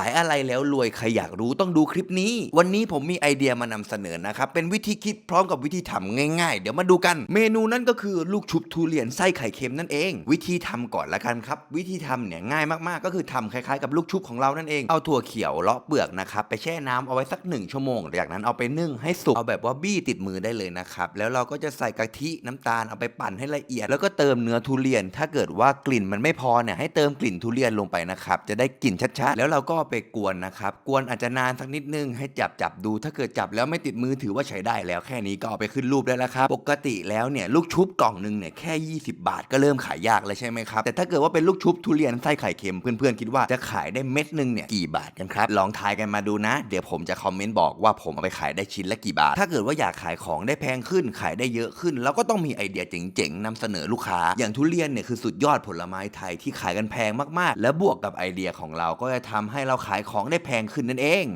ายอะไรแล้วรวยใครอยากรู้ต้องดูคลิปนี้ วันนี้ผมมีไอเดียมานำเสนอนะครับ เป็นวิธีคิดพร้อมกับวิธีทำง่ายๆ เดี๋ยวมาดูกัน เมนูนั่นก็คือลูกชุบทุเรียนไส้ไข่เค็มนั่นเอง วิธีทำก่อนละกันครับ วิธีทำเนี่ยง่ายมากๆ ก็คือทำคล้ายๆกับลูกชุบของเรานั่นเอง เอาถั่วเขียวเลาะเปลือกนะครับไปแช่น้ำเอาไว้สักหนึ่งชั่วโมงจากนั้นเอาไปนึ่งให้สุกเอาแบบว่าบี้ติดมือได้เลยนะครับแล้วเราก็จะใส่กะทิน้ำตาลเอาไปปั่นให้ละเอียด แล้วก็เติมเนื้อทุเรียน ถ้าเกิดว่ากลิ่นมันไม่พอเนี่ยให้เติมกลิ่นทุเรียนลงไปนะครับจะได้กลิ่นชัดๆ แล้วเราก็ไปกวนนะครับ กวนอาจจะนานสักนิดนึงให้จับจับดู ถ้าเกิดจับแล้วไม่ติดมือถือว่าใช้ได้แล้วแค่นี้ก็เอาไปขึ้นรูปได้แล้วครับ ปกติแล้วเนี่ยลูกชุบกล่องหนึ่งเนี่ยแค่ 20 บาทก็เริ่มขายยากแล้วใช่ไหมครับ แต่ถ้าเกิดว่าเป็นลูกชุบทุเรียนไส้ไข่เค็มเพื่อนๆคิดว่าจะขายได้เม็ดหนึงเนี่ยกี่บาทกันครับ ลองทายกันมาดูนะ เดี๋ยวผมจะคอมเมนต์บอกว่าผมเอาไปขายได้ชิ้นละกี่บาท ถ้าเกิดว่าอยากขายของได้แพงขึ้นขายได้เยอะขึ้นเราก็ต้องมีไอเดียเจ๋งๆนำเสนอลูกค้า อย่างทุเรียนเนี่ยคือสุดยอดผลไม้ไทยที่ขายกันแพงมากๆ และบวกกับไอเดียของเราก็จะทำให้เราขายของได้แพงขึ้นนั่นเอง